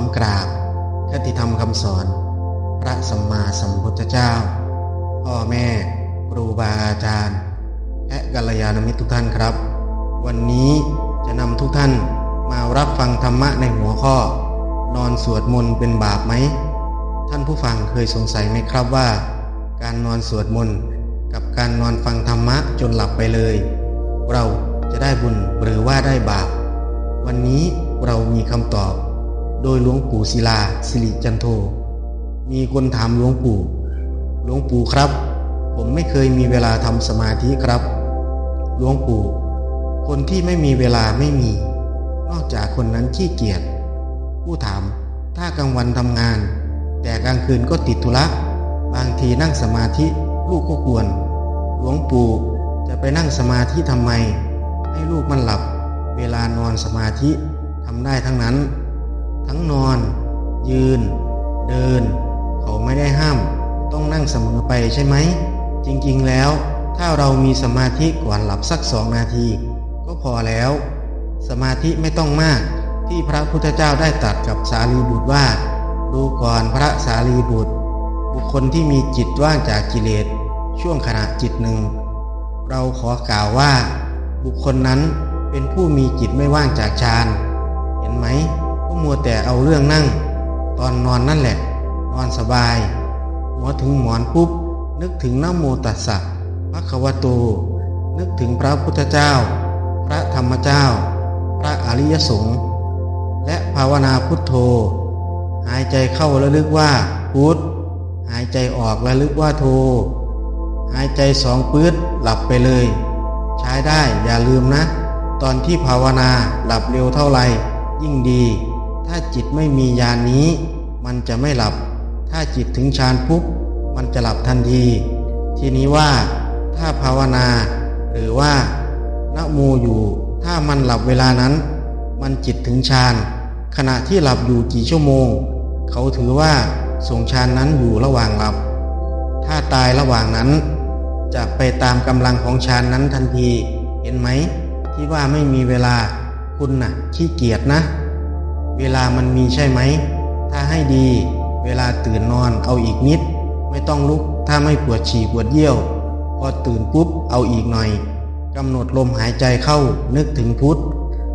อมกราบคติธรรมคำสอน พระสัมมาสัมพุทธเจ้า พ่อแม่ครูบาอาจารย์ และกัลยาณมิตรทุกท่านครับ วันนี้จะนำทุกท่านมารับฟังธรรมะในหัวข้อ นอนสวดมนต์เป็นบาปไหม ท่านผู้ฟังเคยสงสัยไหมครับว่า การนอนสวดมนต์กับการนอนฟังธรรมะจนหลับไปเลย เราจะได้บุญหรือว่าได้บาป วันนี้เรามีคำตอบ โดยหลวงปู่ศิลาสิริจันโท มีคนถามหลวงปู่ หลวงปู่ครับ ผมไม่เคยมีเวลาทำสมาธิครับ หลวงปู่ คนที่ไม่มีเวลาไม่มี นอกจากคนนั้นขี้เกียจ ผู้ถาม ถ้ากลางวันทำงาน แต่กลางคืนก็ติดธุระบางทีนั่งสมาธิลูกก็กวนหลวงปู่จะไปนั่งสมาธิทำไม ให้ลูกมันหลับ เวลานอนสมาธิทำได้ทั้งนั้น ทั้งนอน ยืน เดิน เขาไม่ได้ห้าม ต้องนั่งเสมอไปใช่ไหม จริงๆแล้ว ถ้าเรามีสมาธิก่อนหลับสักสองนาที ก็พอแล้ว สมาธิไม่ต้องมากที่พระพุทธเจ้าได้ตรัสกับสารีบุตรว่า ดูก่อนพระสารีบุตร บุคคลที่มีจิตว่างจากกิเลสช่วงขณะจิตหนึ่ง เราขอกล่าวว่า บุคคลนั้นเป็นผู้มีจิตไม่ว่างจากฌาน เห็นไหม ก็มัวแต่เอาเรื่องนั่ง ตอนนอนนั่นแหละ นอนสบาย หัวถึงหมอนปุ๊บ นึกถึงนโมตัสสะพระควโต นึกถึงพระพุทธเจ้า พระธรรมเจ้า พระอริยสงฆ์และภาวนาพุทโธ หายใจเข้าระลึกว่าพุทหายใจออกระลึกว่าโท หายใจสองปื๊ดหลับไปเลย ใช้ได้อย่าลืมนะ ตอนที่ภาวนาหลับเร็วเท่าไหร่ยิ่งดี ถ้าจิตไม่มียานนี้ มันจะไม่หลับ ถ้าจิตถึงฌานปุ๊บมันจะหลับทันที ทีนี้ว่าถ้าภาวนา หรือว่านะโมอยู่ ถ้ามันหลับเวลานั้น มันจิตถึงฌานขณะที่หลับอยู่กี่ชั่วโมง เขาถือว่าส่งฌานนั้นอยู่ระหว่างหลับ ถ้าตายระหว่างนั้น จะไปตามกำลังของฌานนั้นทันที เห็นไหม ที่ว่าไม่มีเวลาคุณน่ะขี้เกียจนะ เวลามันมีใช่ไหม ถ้าให้ดี เวลาตื่นนอนเอาอีกนิด ไม่ต้องลุกถ้าไม่ปวดฉี่ปวดเยี่ยว พอตื่นปุ๊บเอาอีกหน่อยกำหนดลมหายใจเข้านึกถึงพุทธ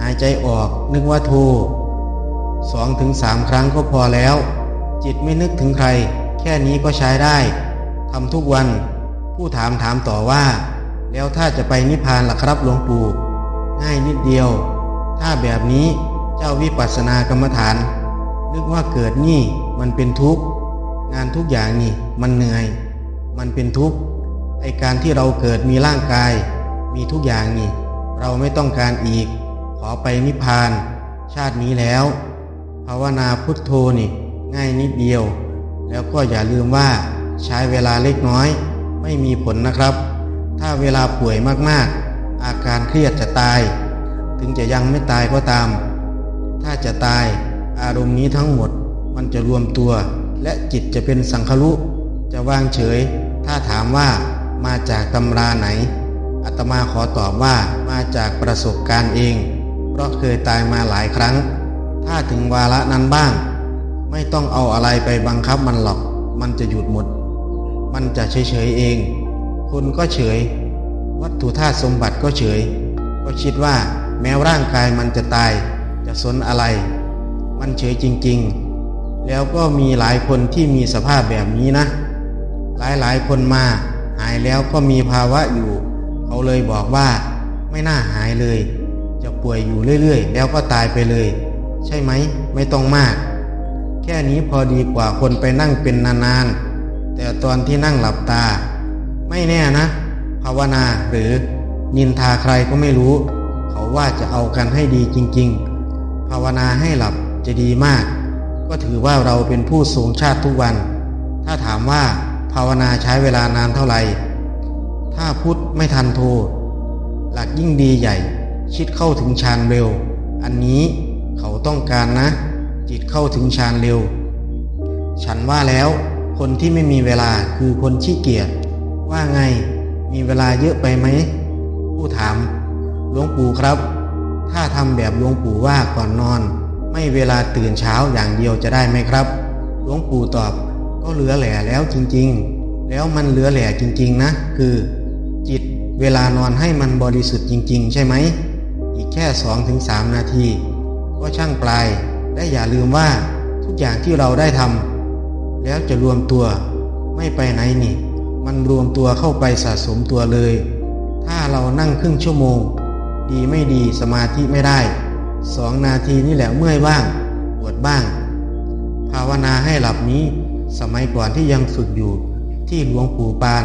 หายใจออกนึกว่าโทสองถึงสามครั้งก็พอแล้ว จิตไม่นึกถึงใคร แค่นี้ก็ใช้ได้ทำทุกวัน ผู้ถามถามต่อว่า แล้วถ้าจะไปนิพพานล่ะครับหลวงปู่ง่ายนิดเดียว ถ้าแบบนี้ เจ้าวิปัสสนากรรมฐาน นึกว่าเกิดนี่มันเป็นทุกข์ งานทุกอย่างนี่มันเหนื่อย มันเป็นทุกข์ไอการที่เราเกิดมีร่างกาย มีทุกอย่างนี่ เราไม่ต้องการอีก ขอไปนิพพาน ชาตินี้แล้ว ภาวนาพุทโธนี่ ง่ายนิดเดียว แล้วก็อย่าลืมว่าใช้เวลาเล็กน้อย ไม่มีผลนะครับ ถ้าเวลาป่วยมากๆ อาการเครียดจะตาย ถึงจะยังไม่ตายก็ตาม ถ้าจะตายอารมณ์นี้ทั้งหมดมันจะรวมตัว และจิตจะเป็นสังขลุจะวางเฉย ถ้าถามว่ามาจากตำราไหนอาตมาขอตอบว่ามาจากประสบการณ์เอง เพราะเคยตายมาหลายครั้ง ถ้าถึงวาระนั้นบ้าง ไม่ต้องเอาอะไรไปบังคับมันหรอก มันจะหยุดหมด มันจะเฉยเฉยๆเอง คนก็เฉย วัตถุธาตุสมบัติก็เฉย ก็คิดว่าแม้ร่างกายมันจะตาย จะสนอะไร มันเฉยจริง ๆ แล้วก็มีหลายคนที่มีสภาพแบบนี้นะ หลายๆ คนมาหายแล้วก็มีภาวะอยู่ เขาเลยบอกว่า ไม่น่าหายเลย จะป่วยอยู่เรื่อยๆ แล้วก็ตายไปเลย ใช่ไหม ไม่ต้องมาก แค่นี้พอดีกว่าคนไปนั่งเป็นนานๆ แต่ตอนที่นั่งหลับตา ไม่แน่นะ ภาวนาหรือนินทาใครก็ไม่รู้ เขาว่าจะเอากันให้ดีจริง ๆ ภาวนาให้หลับจะดีมาก ก็ถือว่าเราเป็นผู้สูงชาติทุกวัน ถ้าถามว่าภาวนาใช้เวลานานเท่าไหร่ ถ้าพุทธไม่ทันโทหลักยิ่งดีใหญ่ ชิดเข้าถึงฌานเร็ว อันนี้เขาต้องการนะ จิตเข้าถึงฌานเร็ว ฉันว่าแล้ว คนที่ไม่มีเวลาคือคนขี้เกียจว่าไงมีเวลาเยอะไปไหม ผู้ถามหลวงปู่ครับ ถ้าทำแบบหลวงปู่ว่าก่อนนอน ไม่เวลาตื่นเช้าอย่างเดียวจะได้ไหมครับ หลวงปู่ตอบก็เหลือแหล่แล้วจริงๆ แล้วมันเหลือแหล่จริงๆนะ คือ จิตเวลานอนให้มันบริสุทธิ์จริง ๆ ใช่ไหม อีกแค่ 2-3ถึงนาที ก็ช่างปลาย และอย่าลืมว่าทุกอย่างที่เราได้ทำแล้วจะรวมตัวไม่ไปไหนนี่ มันรวมตัวเข้าไปสะสมตัวเลย ถ้าเรานั่งครึ่งชั่วโมง ดีไม่ดีสมาธิไม่ได้สองนาทีนี่แหละเมื่อยบ้างปวดบ้าง ภาวนาให้หลับนี้ สมัยก่อนที่ยังฝึกอยู่ ที่หลวงปู่ปาน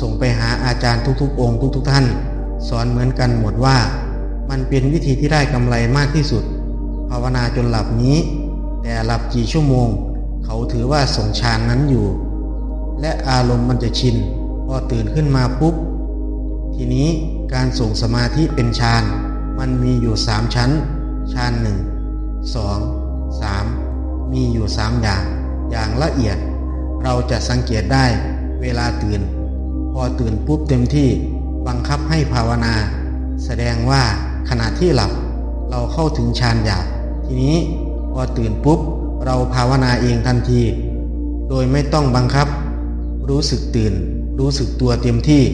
ส่งไปหาอาจารย์ทุกๆ องค์ทุก ๆ ท่าน สอนเหมือนกันหมดว่า มันเป็นวิธีที่ได้กำไรมากที่สุด ภาวนาจนหลับนี้ แต่หลับกี่ชั่วโมง เขาถือว่าส่งฌานนั้นอยู่ และอารมณ์มันจะชิน พอตื่นขึ้นมาปุ๊บ ทีนี้การส่งสมาธิเป็นฌานมันมีอยู่สามชั้นฌานหนึ่งสองสามมีอยู่สามอย่าง อย่างละเอียด เราจะสังเกตได้เวลาตื่น พอตื่นปุ๊บเต็มที่บังคับให้ภาวนา แสดงว่าขณะที่หลับเราเข้าถึงฌานหยาบทีนี้พอตื่นปุ๊บเราภาวนาเองทันที โดยไม่ต้องบังคับ รู้สึกตื่น รู้สึกตัวเต็มที่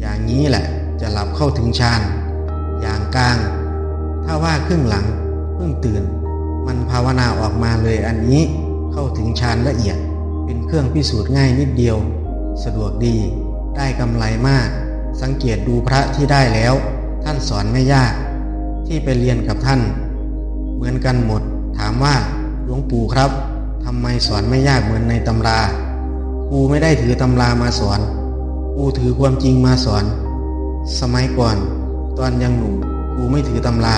อย่างนี้แหละจะหลับเข้าถึงฌาน อย่างกลาง ถ้าว่าครึ่งหลังเพิ่งตื่น มันภาวนาออกมาเลยอันนี้เข้าถึงฌานละเอียด เป็นเครื่องพิสูจน์ง่ายนิดเดียว สะดวกดีได้กำไรมาก สังเกตดูพระที่ได้แล้ว ท่านสอนไม่ยาก ที่ไปเรียนกับท่าน เหมือนกันหมด ถามว่าหลวงปู่ครับทำไมสอนไม่ยากเหมือนในตำรากูไม่ได้ถือตำรามาสอน กูถือความจริงมาสอน สมัยก่อน ตอนยังหนุ่มกูไม่ถือตำรา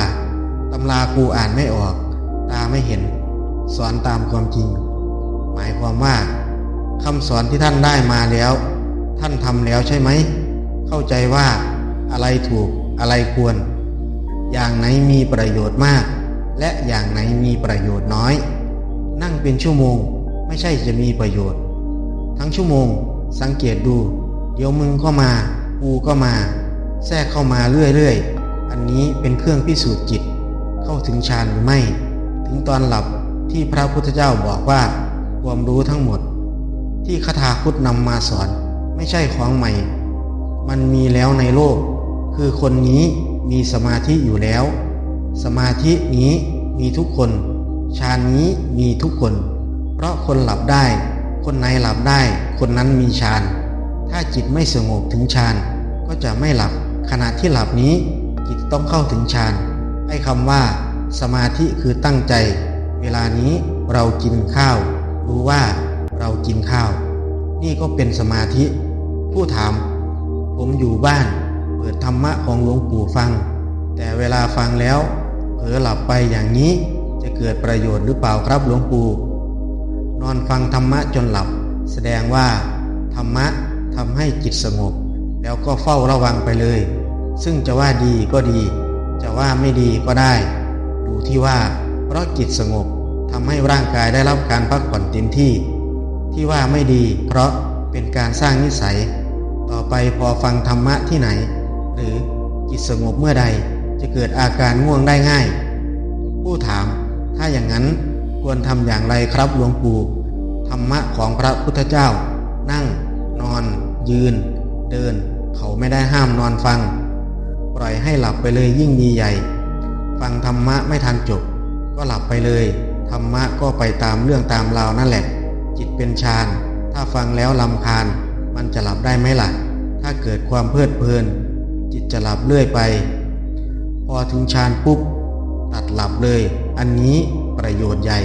ตำรากูอ่านไม่ออก ตาไม่เห็น สอนตามความจริง หมายความว่าคำสอนที่ท่านได้มาแล้ว ท่านทำแล้วใช่ไหม เข้าใจว่าอะไรถูกอะไรควร อย่างไหนมีประโยชน์มาก และอย่างไหนมีประโยชน์น้อย นั่งเป็นชั่วโมงไม่ใช่จะมีประโยชน์ ทั้งชั่วโมงสังเกตดู เดี๋ยวมึงก็มากูก็มา แทรกเข้ามาเรื่อยๆ อันนี้เป็นเครื่องพิสูจน์จิต เข้าถึงฌานหรือไม่ ถึงตอนหลับที่พระพุทธเจ้าบอกว่าความรู้ทั้งหมด ที่คาถาพุทธนำมาสอนไม่ใช่ของใหม่ มันมีแล้วในโลก คือคนนี้มีสมาธิอยู่แล้ว สมาธินี้มีทุกคนฌานนี้มีทุกคน เพราะคนหลับได้ คนไหนหลับได้ คนนั้นมีฌาน ถ้าจิตไม่สงบถึงฌานก็จะไม่หลับ ขณะที่หลับนี้จิตต้องเข้าถึงฌานให้คำว่า สมาธิคือตั้งใจ เวลานี้เรากินข้าว รู้ว่าเรากินข้าว นี่ก็เป็นสมาธิ ผู้ถาม ผมอยู่บ้าน เปิดธรรมะของหลวงปู่ฟัง แต่เวลาฟังแล้วเผลอหลับไปอย่างนี้จะเกิดประโยชน์หรือเปล่าครับหลวงปู่นอนฟังธรรมะจนหลับ แสดงว่า ธรรมะ ทำให้จิตสงบ แล้วก็เฝ้าระวังไปเลย ซึ่งจะว่าดีก็ดี จะว่าไม่ดีก็ได้ ดูที่ว่า เพราะจิตสงบทำให้ร่างกายได้รับการพักผ่อนเต็มที่ ที่ว่าไม่ดี เพราะเป็นการสร้างนิสัย ต่อไปพอฟังธรรมะที่ไหน หรือจิตสงบเมื่อใดจะเกิดอาการง่วงได้ง่าย ผู้ถาม ถ้าอย่างนั้นควรทำอย่างไรครับหลวงปู่ธรรมะของพระพุทธเจ้า นั่ง นอน ยืน เดิน เขาไม่ได้ห้ามนอนฟัง ปล่อยให้หลับไปเลยยิ่งดีใหญ่ ฟังธรรมะไม่ทันจบ ก็หลับไปเลย ธรรมะก็ไปตามเรื่องตามราวนั่นแหละ จิตเป็นฌาน ถ้าฟังแล้วลำคาญ มันจะหลับได้ไหมล่ะ ถ้าเกิดความเพลิดเพลิน จิตจะหลับเรื่อยไป พอถึงฌานปุ๊บ ตัดหลับเลย อันนี้ประโยชน์ใหญ่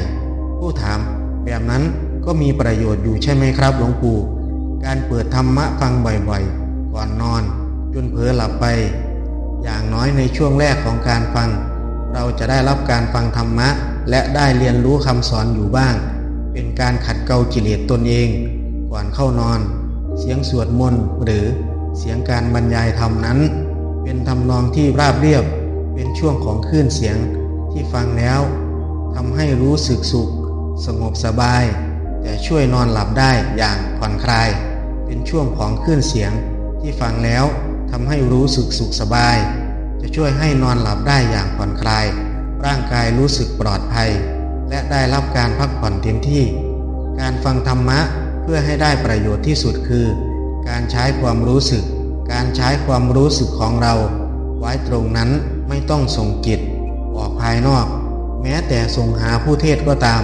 ผู้ถามแบบนั้นก็มีประโยชน์อยู่ใช่ไหมครับหลวงปู่ การเปิดธรรมะฟังบ่อยๆ ก่อนนอน จนเผลอหลับไป อย่างน้อยในช่วงแรกของการฟัง เราจะได้รับการฟังธรรมะ และได้เรียนรู้คำสอนอยู่บ้าง เป็นการขัดเกลากิเลสตนเอง ก่อนเข้านอน เสียงสวดมนต์หรือเสียงการบรรยายธรรมนั้น เป็นทำนองที่ราบเรียบ เป็นช่วงของคลื่นเสียงที่ฟังแล้วทำให้รู้สึกสุข สงบสบาย แต่ช่วยนอนหลับได้อย่างผ่อนคลาย เป็นช่วงของคลื่นเสียงที่ฟังแล้วทำให้รู้สึกสุขสบาย จะช่วยให้นอนหลับได้อย่างผ่อนคลาย ร่างกายรู้สึกปลอดภัย และได้รับการพักผ่อนเต็มที่ การฟังธรรมะเพื่อให้ได้ประโยชน์ที่สุดคือ การใช้ความรู้สึก การใช้ความรู้สึกของเรา ไว้ตรงนั้นไม่ต้องส่งจิตออกภายนอก แม้แต่ส่งหาผู้เทศก็ตาม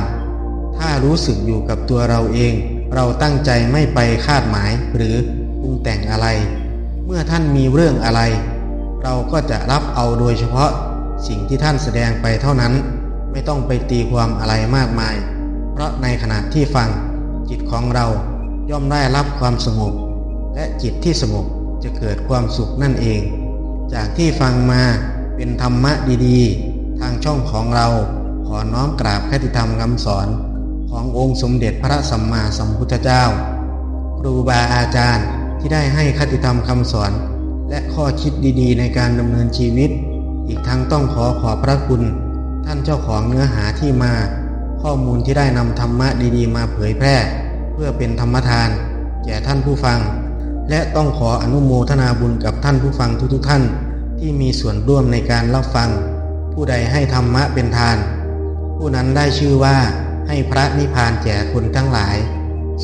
ถ้ารู้สึกอยู่กับตัวเราเอง เราตั้งใจไม่ไปคาดหมายหรือปรุงแต่งอะไร เมื่อท่านมีเรื่องอะไร เราก็จะรับเอาโดยเฉพาะสิ่งที่ท่านแสดงไปเท่านั้น ไม่ต้องไปตีความอะไรมากมาย เพราะในขณะที่ฟังจิตของเราย่อมได้รับความสงบ และจิตที่สงบจะเกิดความสุขนั่นเอง จากที่ฟังมาเป็นธรรมะดีๆ ทางช่องของเราขอน้อมกราบคติธรรมคำสอน ขององค์สมเด็จพระสัมมาสัมพุทธเจ้า ครูบาอาจารย์ที่ได้ให้คติธรรมคำสอน และข้อคิดดีๆ ในการดำเนินชีวิต อีกทั้งต้องขอขอบพระคุณ ท่านเจ้าของเนื้อหาที่มา ข้อมูลที่ได้นำธรรมะดีๆ มาเผยแพร่ เพื่อเป็นธรรมทาน แก่ท่านผู้ฟัง และต้องขออนุโมทนาบุญกับท่านผู้ฟังทุกๆท่าน ที่มีส่วนร่วมในการรับฟัง ผู้ใดให้ธรรมะเป็นทาน ผู้นั้นได้ชื่อว่า ให้พระนิพพานแก่คนทั้งหลาย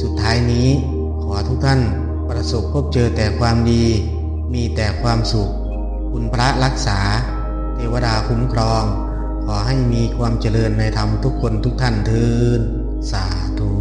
สุดท้ายนี้ขอทุกท่านประสบพบเจอแต่ความดี มีแต่ความสุข คุณพระรักษา เทวดาคุ้มครอง ขอให้มีความเจริญในธรรมทุกคนทุกท่านทืนสาธุ